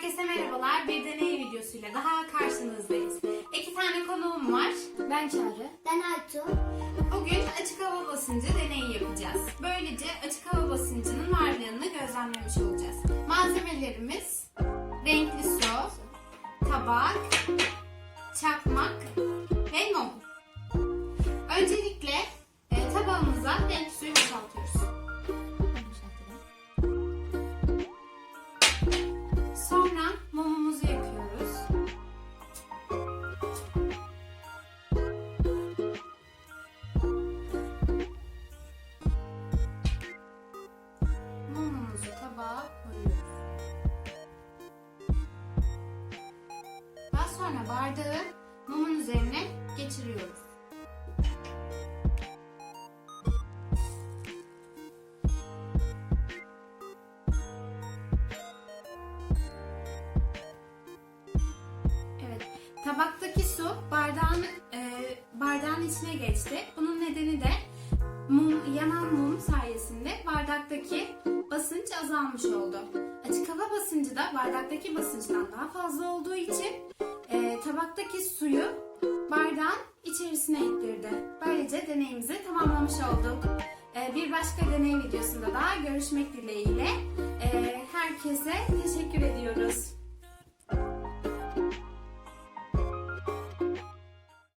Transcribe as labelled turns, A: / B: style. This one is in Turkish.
A: Herkese merhabalar. Bir deney videosuyla daha karşınızdayız. İki tane konuğum var.
B: Ben Çağrı. Ben Aytu.
A: Bugün açık hava basıncı deneyi yapacağız. Böylece açık hava basıncının varlığını gözlemlemiş olacağız. Malzemelerimiz renkli su, tabak, tabağa koyuyoruz. Daha sonra bardağı mumun üzerine geçiriyoruz. Tabaktaki su bardağın e, bardağın içine geçti. Azalmış oldu. Açık hava basıncı da bardaktaki basınçtan daha fazla olduğu için e, tabaktaki suyu bardağın içerisine ittirdi. Böylece deneyimizi tamamlamış olduk. E, bir başka deney videosunda daha görüşmek dileğiyle. E, herkese teşekkür ediyoruz.